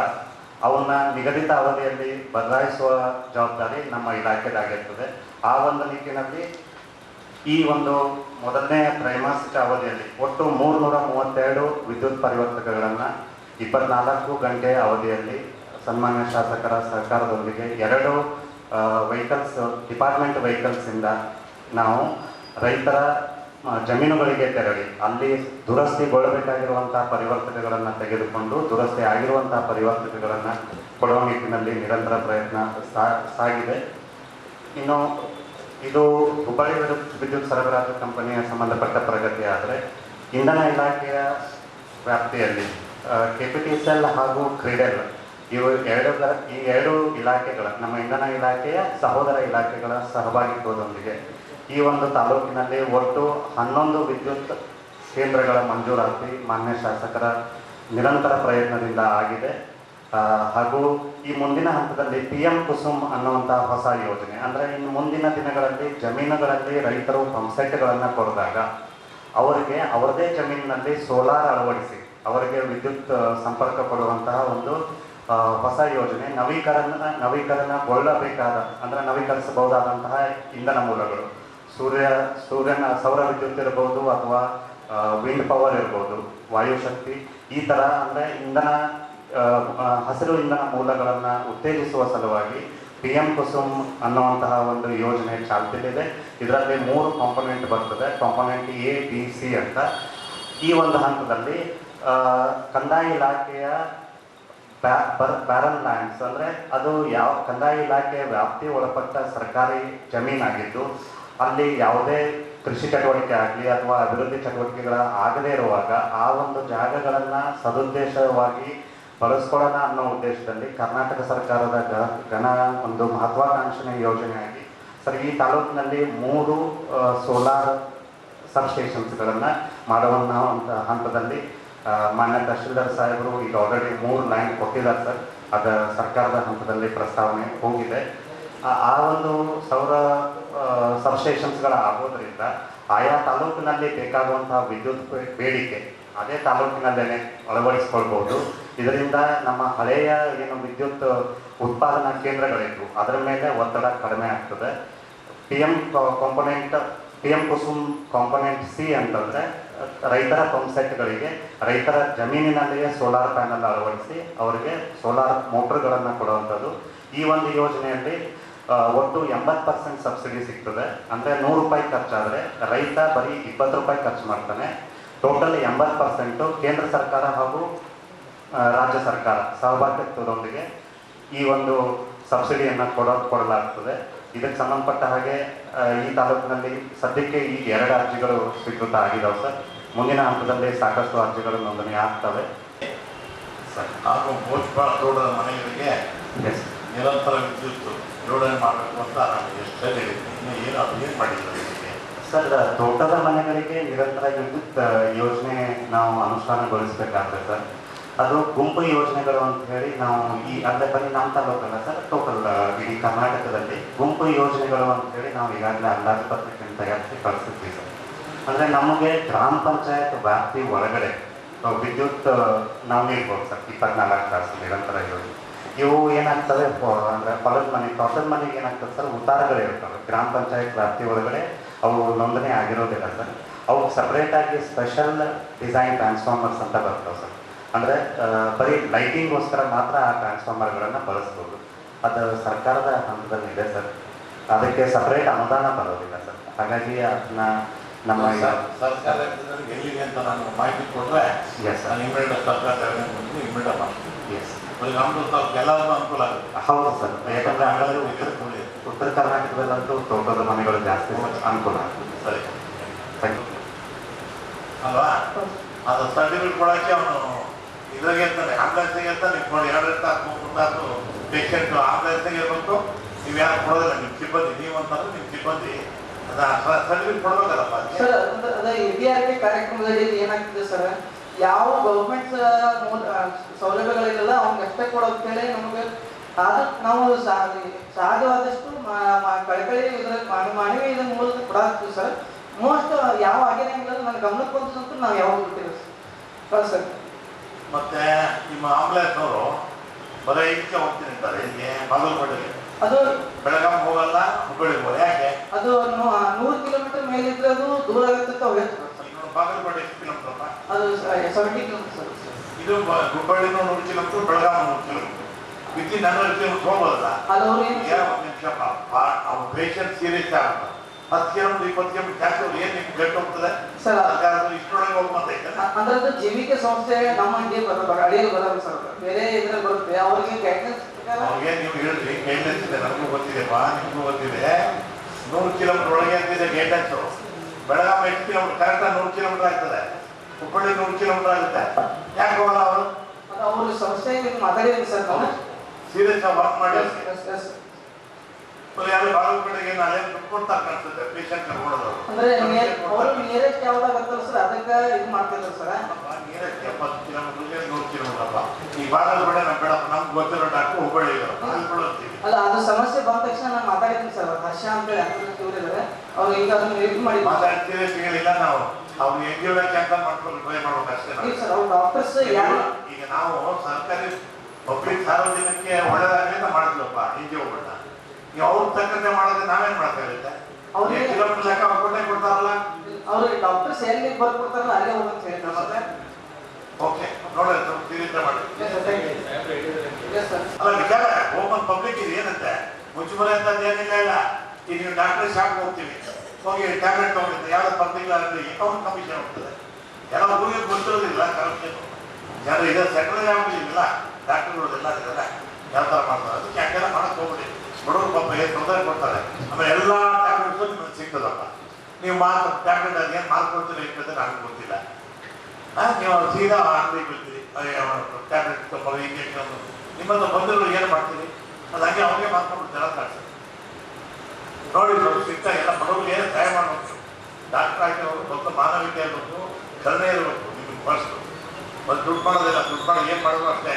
ಅವನ್ನ ನಿಗದಿತ ಅವಧಿಯಲ್ಲಿ ಬದಲಾಯಿಸುವ ಜವಾಬ್ದಾರಿ ನಮ್ಮ ಇಲಾಖೆದಾಗಿರ್ತದೆ. ಆ ಒಂದು ನಿಟ್ಟಿನಲ್ಲಿ ಈ ಒಂದು ಮೊದಲನೇ ತ್ರೈಮಾಸಿಕ ಅವಧಿಯಲ್ಲಿ ಒಟ್ಟು ಮೂರ್ನೂರ ಮೂವತ್ತೆರಡು ವಿದ್ಯುತ್ ಪರಿವರ್ತಕಗಳನ್ನು ಇಪ್ಪತ್ನಾಲ್ಕು ಗಂಟೆ ಅವಧಿಯಲ್ಲಿ ಸನ್ಮಾನ್ಯ ಶಾಸಕರ ಸರ್ಕಾರದೊಂದಿಗೆ ಎರಡು ವೆಹಿಕಲ್ಸ್ ಡಿಪಾರ್ಟ್ಮೆಂಟ್ ವೆಹಿಕಲ್ಸಿಂದ ನಾವು ರೈತರ ಜಮೀನುಗಳಿಗೆ ತೆರಳಿ, ಅಲ್ಲಿ ದುರಸ್ತಿಗೊಳ್ಳಬೇಕಾಗಿರುವಂತಹ ಪರಿವರ್ತಕಗಳನ್ನು ತೆಗೆದುಕೊಂಡು ದುರಸ್ತಿ ಆಗಿರುವಂತಹ ಪರಿವರ್ತಕಗಳನ್ನು ಕೊಡುವ ನಿಟ್ಟಿನಲ್ಲಿ ನಿರಂತರ ಪ್ರಯತ್ನ ಸಾಗಿದೆ. ಇನ್ನು ಇದು ಹುಬ್ಬಳ್ಳಿ ವಿದ್ಯುತ್ ಸರಬರಾಜು ಕಂಪನಿಯ ಸಂಬಂಧಪಟ್ಟ ಪ್ರಗತಿ ಆದರೆ ಇಂಧನ ಇಲಾಖೆಯ ವ್ಯಾಪ್ತಿಯಲ್ಲಿ K P T C L ಹಾಗೂ ಕ್ರೀಡೆಲ್ ಇವು ಎರಡು ಈ ಎರಡು ಇಲಾಖೆಗಳ, ನಮ್ಮ ಇಂಧನ ಇಲಾಖೆಯ ಸಹೋದರ ಇಲಾಖೆಗಳ ಸಹಭಾಗಿತ್ವದೊಂದಿಗೆ ಈ ಒಂದು ತಾಲೂಕಿನಲ್ಲಿ ಒಟ್ಟು ಹನ್ನೊಂದು ವಿದ್ಯುತ್ ಕೇಂದ್ರಗಳ ಮಂಜೂರಾತಿ ಮಾನ್ಯ ಶಾಸಕರ ನಿರಂತರ ಪ್ರಯತ್ನದಿಂದ ಆಗಿದೆ. ಹಾಗೂ ಈ ಮುಂದಿನ ಹಂತದಲ್ಲಿ ಪಿ ಎಂ ಕುಸುಮ್ ಅನ್ನುವಂತಹ ಹೊಸ ಯೋಜನೆ, ಅಂದರೆ ಇನ್ನು ಮುಂದಿನ ದಿನಗಳಲ್ಲಿ ಜಮೀನುಗಳಲ್ಲಿ ರೈತರು ಪಂಪ್ಸೆಟ್ಗಳನ್ನು ಕೊಡಿದಾಗ ಅವರಿಗೆ ಅವರದೇ ಜಮೀನಿನಲ್ಲಿ ಸೋಲಾರ್ ಅಳವಡಿಸಿ, ಅವರಿಗೆ ವಿದ್ಯುತ್ ಸಂಪರ್ಕ ಕೊಡುವಂತಹ ಒಂದು ಹೊಸ ಯೋಜನೆ ನವೀಕರಣ ನವೀಕರಣಗೊಳ್ಳಬೇಕಾದ ಅಂದರೆ ನವೀಕರಿಸಬಹುದಾದಂತಹ ಇಂಧನ ಮೂಲಗಳು. ಸೂರ್ಯ, ಸೂರ್ಯನ ಸೌರ ವಿದ್ಯುತ್ ಇರ್ಬೋದು ಅಥವಾ ವಿಂಡ್ ಪವರ್ ಇರ್ಬೋದು ವಾಯುಶಕ್ತಿ ಈ ಥರ ಅಂದರೆ ಇಂಧನ ಹಸಿರು ಇಂಧನ ಮೂಲಗಳನ್ನು ಉತ್ತೇಜಿಸುವ ಸಲುವಾಗಿ ಪಿ ಎಂ ಕುಸುಮ್ ಅನ್ನುವಂತಹ ಒಂದು ಯೋಜನೆ ಚಾಲ್ತಿಯಲ್ಲಿದೆ. ಇದರಲ್ಲಿ ಮೂರು ಕಾಂಪೊನೆಂಟ್ ಬರ್ತದೆ. ಕಾಂಪೊನೆಂಟ್ ಎ ಬಿ ಸಿ ಅಂತ. ಈ ಒಂದು ಹಂತದಲ್ಲಿ ಕಂದಾಯ ಇಲಾಖೆಯ ಬ್ಯಾರನ್ ಲ್ಯಾಂಡ್ಸ್ ಅಂದರೆ ಅದು ಯಾವ ಕಂದಾಯ ಇಲಾಖೆ ವ್ಯಾಪ್ತಿ ಒಳಪಟ್ಟ ಸರ್ಕಾರಿ ಜಮೀನಾಗಿದ್ದು, ಅಲ್ಲಿ ಯಾವುದೇ ಕೃಷಿ ಚಟುವಟಿಕೆ ಆಗಲಿ ಅಥವಾ ಅಭಿವೃದ್ಧಿ ಚಟುವಟಿಕೆಗಳ ಆಗದೇ ಇರುವಾಗ ಆ ಒಂದು ಜಾಗಗಳನ್ನು ಸದುದ್ದೇಶವಾಗಿ ಬಳಸ್ಕೊಳ್ಳೋಣ ಅನ್ನೋ ಉದ್ದೇಶದಲ್ಲಿ ಕರ್ನಾಟಕ ಸರ್ಕಾರದ ಘನ ಒಂದು ಮಹತ್ವಾಕಾಂಕ್ಷಣೆ ಯೋಜನೆಯಾಗಿ, ಸರ್, ಈ ತಾಲೂಕಿನಲ್ಲಿ ಮೂರು ಸೋಲಾರ್ ಸಬ್ಸ್ಟೇಷನ್ಸ್ಗಳನ್ನು ಸ್ಟೇಷನ್ಸ್ಗಳನ್ನು ಒಂದು ಹಂತದಲ್ಲಿ ಮಾನ್ಯ ತಹಶೀಲ್ದಾರ್ ಸಾಹೇಬರು, ಈಗ ಆಲ್ರೆಡಿ ಮೂರು ಲೈನ್ ಕೊಟ್ಟಿದ್ದಾರೆ ಸರ್ ಅದು ಸರ್ಕಾರದ ಹಂತದಲ್ಲಿ ಪ್ರಸ್ತಾವನೆ ಹೋಗಿದೆ. ಆ- ಒಂದು ಸೌರ ಸಬ್ಸ್ಟೇಷನ್ಸ್ಗಳ ಆಗೋದ್ರಿಂದ ಆಯಾ ತಾಲೂಕಿನಲ್ಲಿ ಬೇಕಾಗುವಂತಹ ವಿದ್ಯುತ್ ಬೇಡಿಕೆ ಅದೇ ತಾಲೂಕಿನಲ್ಲೇ ಅಳವಡಿಸ್ಕೊಳ್ಬಹುದು. ಇದರಿಂದ ನಮ್ಮ ಹಳೆಯ ಏನು ವಿದ್ಯುತ್ ಉತ್ಪಾದನಾ ಕೇಂದ್ರಗಳಿದ್ವು, ಅದರ ಮೇಲೆ ಒತ್ತಡ ಕಡಿಮೆ ಆಗ್ತದೆ. P M component P M Kusum component C ಅಂತಂದರೆ ರೈತರ ಪಂಪ್ ಸೆಟ್ಗಳಿಗೆ ರೈತರ ಜಮೀನಿನಲ್ಲಿಯೇ ಸೋಲಾರ್ ಪ್ಯಾನಲ್ ಅಳವಡಿಸಿ ಅವರಿಗೆ ಸೋಲಾರ್ ಮೋಟ್ರ್ಗಳನ್ನು ಕೊಡುವಂಥದ್ದು. ಈ ಒಂದು ಯೋಜನೆಯಲ್ಲಿ ಒಟ್ಟು ಎಂಬತ್ತು ಪರ್ಸೆಂಟ್ ಸಬ್ಸಿಡಿ ಸಿಗ್ತದೆ. ಅಂದರೆ ನೂರು ರೂಪಾಯಿ ಖರ್ಚಾದರೆ ರೈತ ಬರೀ ಇಪ್ಪತ್ತು ರೂಪಾಯಿ ಖರ್ಚು ಮಾಡ್ತಾನೆ. ಟೋಟಲ್ ಎಂಬತ್ತು ಪರ್ಸೆಂಟು ಕೇಂದ್ರ ಸರ್ಕಾರ ಹಾಗೂ ರಾಜ್ಯ ಸರ್ಕಾರ ಸಹಭಾಗಿತ್ವದೊಂದಿಗೆ ಈ ಒಂದು ಸಬ್ಸಿಡಿಯನ್ನು ಕೊಡೋ, ಕೊಡಲಾಗ್ತದೆ. ಇದಕ್ಕೆ ಸಂಬಂಧಪಟ್ಟ ಹಾಗೆ ಈ ತಾಲೂಕಿನಲ್ಲಿ ಸದ್ಯಕ್ಕೆ ಈ ಎರಡು ಅರ್ಜಿಗಳು ಸ್ವೀಕೃತ ಆಗಿದಾವೆ ಸರ್. ಮುಂದಿನ ಹಂತದಲ್ಲಿ ಸಾಕಷ್ಟು ಅರ್ಜಿಗಳು ನೋಂದಣಿ ಆಗ್ತವೆ. ಸರ್ ಹಾಗೂ ಭೋಜ್ಪಾಲ್ ತೋಟದ ಮನೆಗಳಿಗೆ ಎಸ್ ನಿರಂತರ ವಿದ್ಯುತ್ ಜೋಡಣೆ ಮಾಡಬೇಕು ಅಂತ ನಾನು ಎಷ್ಟು ಇನ್ನು ಏನು ಅದು ಏನು ಮಾಡಿಲ್ಲ ಸರ್ ತೋಟದ ಮನೆಗಳಿಗೆ ನಿರಂತರ ವಿದ್ಯುತ್ ಯೋಜನೆ ನಾವು ಅನುಷ್ಠಾನಗೊಳಿಸಬೇಕಾಗ್ತದೆ ಸರ್. ಅದು ಗುಂಪು ಯೋಜನೆಗಳು ಅಂತ ಹೇಳಿ ನಾವು ಈ, ಅಂದ್ರೆ ಬರೀ ನಮ್ಮ ತಾಲೂಕಲ್ಲ ಸರ್ ಟೋಟಲ್ ಇಡೀ ಕರ್ನಾಟಕದಲ್ಲಿ ಗುಂಪು ಯೋಜನೆಗಳು ಅಂತ ಹೇಳಿ ನಾವು ಈಗಾಗಲೇ ಅಂದಾಜು ಪತ್ರಿಕೆಯನ್ನು ತಯಾರಿಸಿ ಕಳಿಸಿದ್ವಿ ಸರ್ ಅಂದರೆ ನಮಗೆ ಗ್ರಾಮ ಪಂಚಾಯತ್ ವ್ಯಾಪ್ತಿ ಒಳಗಡೆ ವಿದ್ಯುತ್ ನಾವು ನೀಡ್ಬೋದು ಸರ್ ಇಪ್ಪತ್ನಾಲ್ಕು ತಾಸು ನಿರಂತರ ಯೋಜನೆ. ಇವು ಏನಾಗ್ತವೆ ಅಂದರೆ ಹೊಲದ ಮನೆ, ತೋಟದ ಮನೆಗೆ ಏನಾಗ್ತದೆ ಸರ್ ಉತ್ತಾರಗಳು ಇರ್ತವೆ. ಗ್ರಾಮ ಪಂಚಾಯತ್ ವ್ಯಾಪ್ತಿ ಒಳಗಡೆ ಅವು ನೋಂದಣಿ ಆಗಿರೋದಿಲ್ಲ ಸರ್ ಅವು ಸಪ್ರೇಟಾಗಿ ಸ್ಪೆಷಲ್ ಡಿಸೈನ್ ಟ್ರಾನ್ಸ್ಫಾರ್ಮರ್ಸ್ ಅಂತ ಬರ್ತವೆ ಸರ್ ಅಂದರೆ ಬರೀ ಲೈಟಿಂಗ್ಗೋಸ್ಕರ ಮಾತ್ರ ಆ ಟ್ರಾನ್ಸ್ಫಾರ್ಮರ್ಗಳನ್ನು ಬಳಸ್ಬೋದು. ಅದು ಸರ್ಕಾರದ ಹಂತದಲ್ಲಿ ಇದೆ ಸರ್. ಅದಕ್ಕೆ ಸಪ್ರೇಟ್ ಅನುದಾನ ಬರೋದಿಲ್ಲ ಸರ್. ಹಾಗಾಗಿ ಅದನ್ನ ನಮ್ಮ ಎಲ್ಲಿಗೆ ಅಂತ ನಾನು ಮಾಹಿತಿ ಕೊಟ್ಟರೆ ಎಸ್ ನಾನು ಇಮಿಡಿಯೇಟ್ ಸರ್ಕಾರ ಇಮಿಡಿಯೇಟ್ ಮಾಡ್ತೀನಿ. ಎಸ್ ನಮ್ಮದು ಸ್ವಲ್ಪ ಎಲ್ಲರಿಗೂ ಅನುಕೂಲ ಆಗುತ್ತೆ. ಹೌದು ಸರ್. ಯಾಕಂದ್ರೆ ಹಂಗಾದ್ರೆ ಉತ್ತರ ಕರ್ನಾಟಕದಲ್ಲಂತೂ ತೋಟದ ಮನೆಗಳು ಜಾಸ್ತಿ ಅನುಕೂಲ ಆಗ್ತದೆ ಸರಿ. ಅಲ್ವಾ? ಅದು ಸರ್ಟಿಫಿಕೇಟ್ ಕೊಡೋಕ್ಕೆ ಅವನು ಇದ್ರಾಗೆ ಇರ್ತಾನೆ ಆಂಬುಲೆನ್ಸಿಗೆ ಇರ್ತಾನೆ ನೋಡಿ ಎರಡು ತಾಸು ಮೂರು ಪೇಷಂಟ್ ಆಂಬುಲೆನ್ಸಿಗೆ ಇರ್ಬೇಕು ನೀವು ಯಾರು ಕೊಡೋದಿಲ್ಲ, ನಿಮ್ಮ ಸಿಬ್ಬಂದಿ, ನೀವು ಅಂತಂದ್ರೆ ನಿಮ್ಮ ಸಿಬ್ಬಂದಿ ಸರ್ಟಿಫಿಕೇಟ್ ಕೊಡ್ಬೇಕಲ್ಲಪ್ಪ ಸರ್, ಅದ- ಎ ಬಿ ಆರ್ ಕೆ ಕಾರ್ಯಕ್ರಮದಲ್ಲಿ ಏನಾಗ್ತದೆ ಸರ್? ಯಾವ ಗೌರ್ಮೆಂಟ್ ಸೌಲಭ್ಯಗಳಿರಲ್ಲ ಅವ್ನಿಗೆ ಅಷ್ಟೇ ಕೊಡೋದು ಹೇಳಿ ನಮಗೆ. ಆದ ನಾವು ಸಾಧ್ಯವಾದಷ್ಟು ಕಳಕಳಿ ಮಾನ- ಮಾನವೀಯ ಇದ್ರ ಮೂಲಕ ಕೊಡಾಕ್ತೀವಿ ಸರ್. ಮೋಸ್ಟ್ ಯಾವ ಆಗಿರಂಗಿಲ್ಲ ನನ್ನ ಗಮನಕ್ಕೆ ಬಂತು ನಾವು ಯಾವಾಗ ಬಿಟ್ಟಿಲ್ಲ ಸರ್. ಸರ್. ಮತ್ತೆ ನಿಮ್ಮ ಆಂಬುಲೆನ್ಸ್ ಅವರು ಬರೀ ಇದಕ್ಕೆ ಹೋಗ್ತೀನಿ ಅಂತಾರೆ. ಇಲ್ಲಿ ಬಾಗಲಕೋಟೆಗೆ ಅದು ಬೆಳಗಾಂ ಹೋಗಲ್ಲ ಹುಬ್ಬಳ್ಳಿಗೆ ಹೋಗಲ್ಲ. ಯಾಕೆ? ಅದು ನೂರು ಕಿಲೋಮೀಟರ್ ಮೇಲಿದ್ರೆ ಅದು ದೂರ ಆಗುತ್ತೆ ಅಂತ ಬಾಗಲಕೋಟೆ ಎಷ್ಟು ಕಿಲೋಮೀಟರ್ ಅದು ಸೆವೆಂಟಿ ಕಿಲೋಮೀಟರ್ ಇದು ಹುಬ್ಬಳ್ಳಿನೂ ನೂರು ಕಿಲೋಮೀಟರ್ ಬೆಳಗಾಂ ನೂರು ಕಿಲೋಮೀಟರ್. ವಿತಿನ್ ಹಂಡ್ರೆಡ್ ಕಿಲೋಮೀಟರ್ ಹೋಗೋದಲ್ಲ ಅದು ಅವ್ರು ನಿಮಿಷ ಅವ್ರ ಪೇಷಂಟ್ ಸೀರಿಯಸ್ ಆಗುತ್ತೆ ಹತ್ತು ಕಿಲೋಮೀಟರ್ ಇಪ್ಪತ್ತು ಕಿಲೋಮೀಟರ್ ಜಾಸ್ತಿ ಅವ್ರು ಏನು ನಿಮ್ಗೆ ಬೇಕು ಹೋಗ್ತದೆ ಸರ್ ಇಷ್ಟೊಳಗೆ ಇಷ್ಟರೊಳಗೆ ಹೋಗ್ಬಂದೈತೆ ಅಂದ್ರೆ ಅದು ಜೀವಿಕೆ ಸಂಸ್ಥೆ ನಮ್ಮ ಹಂಗೆ ಬರಬೇಕು ಅಡಿಯಲ್ಲಿ ಬರಲ್ಲ ಸರ್. ಬೇರೆ ಇದ್ರೆ ಬರುತ್ತೆ. ಅವರಿಗೆ ಪ್ರಕಾರ ಅವ್ರಿಗೆ ನೀವು ಹೇಳ್ರಿ ಗೈಡ್ಲೈನ್ಸ್ ಇದೆ ನನಗೂ ಬಾ ನಿಮಗೂ ಗೊತ್ತಿದೆ. ನೂರು ಕಿಲೋಮೀಟರ್ ಒಳಗೆ ಅಂತಿದೆ ಗೈಡ್ಲೈನ್ಸು ಬೆಳಗಾವಿ ಎಷ್ಟು ಕಿಲೋಮೀಟರ್ ಕರೆಕ್ಟಾಗಿ ನೂರು ಕಿಲೋಮೀಟರ್ ಆಗ್ತದೆ. ಹುಬ್ಬಳ್ಳಿ ನೂರು ಕಿಲೋಮೀಟರ್ ಆಗುತ್ತೆ. ಯಾಕೆ ಹೋಗಲ್ಲ ಅವರು? ಅವ್ರ ಸಂಸ್ಥೆಗೆ ಮಾತಾಡಿದ್ವಿ ಸರ್ ನಾವು ಸೀರಿಯಸ್ ಆಗಿ ವರ್ಕ್ ಮಾಡಿ. ಯಾರು ಪೇಷಂಟ್ ಕರ್ಕೊಳ್ಳೋದು ಅಂದ್ರೆ ಅವರು ನಿಯರೆಸ್ಟ್ ಸರ್? ಅದಕ್ಕೆ ಇದು ಮಾಡ್ತಿದ್ರು ಸರ್ ಎಪ್ಪತ್ತು ಕಿಲೋಮೀಟರ್ಗೆ ನೂರು ಈ ನಮ್ಮ ನಮ್ಗೆ ಗೊತ್ತಿರೋ ಡಾಕ್ಟರ್ ಹುಬ್ಬಳ್ಳಿ ಅಲ್ಲ ಅದು ಸಮಸ್ಯೆ ಬಂದ ತಕ್ಷಣ ನಾನು ಮಾತಾಡಿದ್ದೀನಿ ಸರ್ ಅಂತ ಇದ್ದಾರೆ ಅವ್ರು ಈಗ ಅದನ್ನು ಇದು ಮಾಡಿ ಮಾತಾಡ್ತೀವಿ ನಾವು. ಅವ್ರು ಎನ್ ಜಿ ಒ ಕ್ಯಾನ್ಸಲ್ ಮಾಡ್ಕೊಂಡು ಟ್ರೈ ಮಾಡ್ಬೇಕು ಅಷ್ಟೇ ಸರ್ ಅವ್ರು ಡಾಕ್ಟರ್ಸ್ ಯಾರು ಈಗ ನಾವು ಸರ್ಕಾರಿ ಪಬ್ಲಿಕ್ ಸಾರ್ವಜನಿಕಕ್ಕೆ ಒಳ್ಳೇದಾಗಲಿ ಅಂತ ಮಾಡಿದ್ವಪ್ಪ ಎನ್ ಜಿ ಒಗಳನ್ನ ಅವ್ರ ತಕ್ಕಂತೆ ಮಾಡೋದು ನಾವೇನ್ ಮಾಡ್ತೇವೆ ಅವ್ರಿಗೆ- ಕಿಲೋಮೀಟರ್ ಲೆಕ್ಕ ಕೊಡ್ತಾರಲ್ಲ? ಅವ್ರಿಗೆ ಡಾಕ್ಟರ್ಸ್ ಎಲ್ಲಿ ಬರ್ಕೊಡ್ತಾರಲ್ಲ ಅಲ್ಲೇ ಹೇಳ್ತಾರೆ ಮತ್ತೆ? ಓಕೆ ನೋಡಿ ಸ್ವಲ್ಪ ಸೀರಿಯಸ್ ಮಾಡಿ. ಅಲ್ಲ ವಿಚಾರ ಓಪನ್ ಪಬ್ಲಿಕ್ ಇದು ಏನಂತೆ? ಮುಚ್ಚುಮರೆ ಅಂತ ಏನಿಲ್ಲ ಇಲ್ಲ. ಈಗ ನೀವು ಡಾಕ್ಟರ್ ಶಾಪ್ ಹೋಗ್ತೀವಿ. ಹೋಗಿ ಟ್ಯಾಬ್ಲೆಟ್ ತಗೊಂಡಿದ್ದೆ ಯಾವ್ದು ಪಬ್ಲಿಕ್ ಆಗಲಿ ಕಮಿಷನ್ ಹೋಗ್ತದೆ. ಎಲ್ಲ ಊರಿಗೆ ಗೊತ್ತಿರೋದಿಲ್ಲ ಕರಪ್ಷನ್ ಯಾರು ಸೆಕ್ರೆಟರಿ ಸೆಂಟ್ರಲ್ ಆಗ್ಬಿಟ್ಟಿಲ್ಲ ಡಾಕ್ಟರ್ಗಳೆಲ್ಲ ಇದ್ದಾರೆ. ಯಾವ ಥರ ಮಾಡ್ತಾರೆ? ಅದಕ್ಕೆ ಯಾಕೆಲ್ಲ ಮಾಡಕ್ಕೆ ಹೋಗ್ಬಿಡಿ. ಬಡವರು ಪಾಪ ಏನು ತೊಂದರೆ ಕೊಡ್ತಾರೆ? ಆಮೇಲೆ ಎಲ್ಲ ಟ್ಯಾಬ್ಲೆಟ್ಸು ನಿಮಗೆ ಸಿಗ್ತದಪ್ಪ. ನೀವು ಮಾತು ಟ್ಯಾಬ್ಲೆಟ್ ಅದೇನು ಮಾಡ್ಕೊಡ್ತೀರಿ ಇರ್ತದೆ ನನಗೆ ಗೊತ್ತಿಲ್ಲ. ನೀವು ಸೀದಾ ಅಂಗಡಿ ಬಿಡ್ತೀರಿ. ಟ್ಯಾಬ್ಲೆಟ್ ತಗೊಳ್ಳಿ ಇಂಜೆಕ್ಷನ್ ನಿಮ್ಮದು ಬಂದಿರೋ ಏನು ಮಾಡ್ತೀರಿ? ಅದು ಹಾಗೆ ಅವ್ರಿಗೆ ಮಾಡ್ಕೊಂಡ್ಬಿಡ್ತಾರೆ ಅಂತ ನೋಡಿ ಸ್ವಲ್ಪ ಸಿಗ್ತಾ ಎಲ್ಲ ಬಡವರು ಏನು ಸಹಾಯ ಮಾಡಬೇಕು? ಡಾಕ್ಟರ್ ಆಗಿರೋರು ಸ್ವಲ್ಪ ಮಾನವೀಯತೆ ಇರಬೇಕು, ಕರುಣೆ ಇರಬೇಕು, ನಿಮಗೆ ಫಸ್ಟ್ ಒಂದು ದುಡ್ಡು ಮಾಡೋದಿಲ್ಲ. ದುಡ್ಡು ಮಾಡೋದು ಏನು ಮಾಡೋದು ಅಷ್ಟೇ.